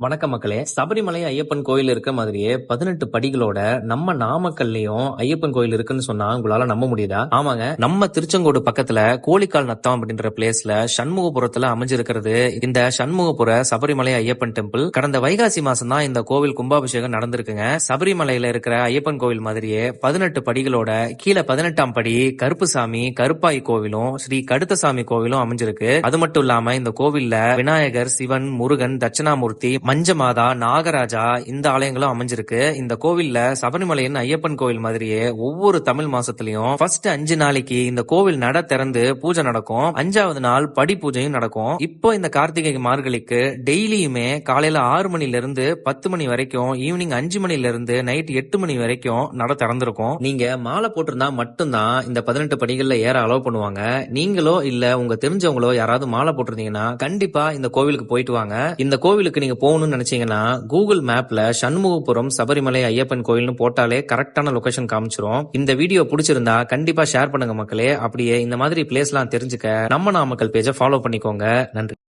வணக்கம் மக்களே. சபரிமலை ஐயப்பன் கோயில் இருக்க மாதிரியே பதினெட்டு படிகளோட நம்ம நாமக்கல்லையும் ஐயப்பன் கோயில் இருக்குன்னு சொன்னா உங்களால நம்ப முடியுதா? ஆமாங்க. நம்ம திருச்செங்கோடு பக்கத்துல கோழிக்கால் நத்தம் அப்படின்ற பிளேஸ்ல சண்முகபுரத்துல அமைஞ்சிருக்கிறது. இந்த சண்முகபுர சபரிமலை ஐயப்பன் டெம்பிள் கடந்த வைகாசி மாசம் தான் இந்த கோவில் கும்பாபிஷேகம் நடந்திருக்குங்க. சபரிமலையில இருக்கிற ஐயப்பன் கோவில் மாதிரியே பதினெட்டு படிகளோட கீழே பதினெட்டாம் படி கருப்புசாமி கருப்பாய் கோவிலும் ஸ்ரீ கடுத்தசாமி கோவிலும் அமைஞ்சிருக்கு. அது மட்டும் இல்லாம இந்த கோவில்ல விநாயகர் சிவன் முருகன் தட்சிணாமூர்த்தி மஞ்சமாதா நாகராஜா இந்த ஆலயங்களும் அமைஞ்சிருக்கு. இந்த கோவில்ல சபரிமலையின் ஐயப்பன் கோவில் மாதிரியே ஒவ்வொரு தமிழ் மாசத்திலயும் ஃபர்ஸ்ட் அஞ்சு நாளைக்கு இந்த கோவில் நட திறந்து பூஜை நடக்கும். அஞ்சாவது நாள் படி பூஜையும் நடக்கும். இப்போ இந்த கார்த்திகை மார்கழிக்கு டெய்லியுமே காலையில ஆறு மணில இருந்து பத்து மணி வரைக்கும் ஈவினிங் அஞ்சு மணில இருந்து நைட் எட்டு மணி வரைக்கும் நட திறந்திருக்கும். நீங்க மாலை போட்டிருந்தா மட்டும்தான் இந்த பதினெட்டு படிகள்ல ஏற அலோவ் பண்ணுவாங்க. நீங்களோ இல்ல உங்க தெரிஞ்சவங்களோ யாராவது மாலை போட்டிருந்தீங்கன்னா கண்டிப்பா இந்த கோவிலுக்கு போயிட்டு வாங்க. இந்த கோவிலுக்கு நீங்க போகணும்னு நினைச்சீங்கன்னா கூகுள் மேப்ல சண்முகபுரம் சபரிமலை ஐயப்பன் கோயில்னு போட்டாலே கரெக்டான லொகேஷன் காமிச்சிரும். இந்த வீடியோ பிடிச்சிருந்தா கண்டிப்பா ஷேர் பண்ணுங்க மக்களே. அப்படியே இந்த மாதிரி பிளேஸ்லாம் தெரிஞ்சுக்க நம்ம நாமக்கல் பேஜை ஃபாலோ பண்ணிக்கோங்க. நன்றி.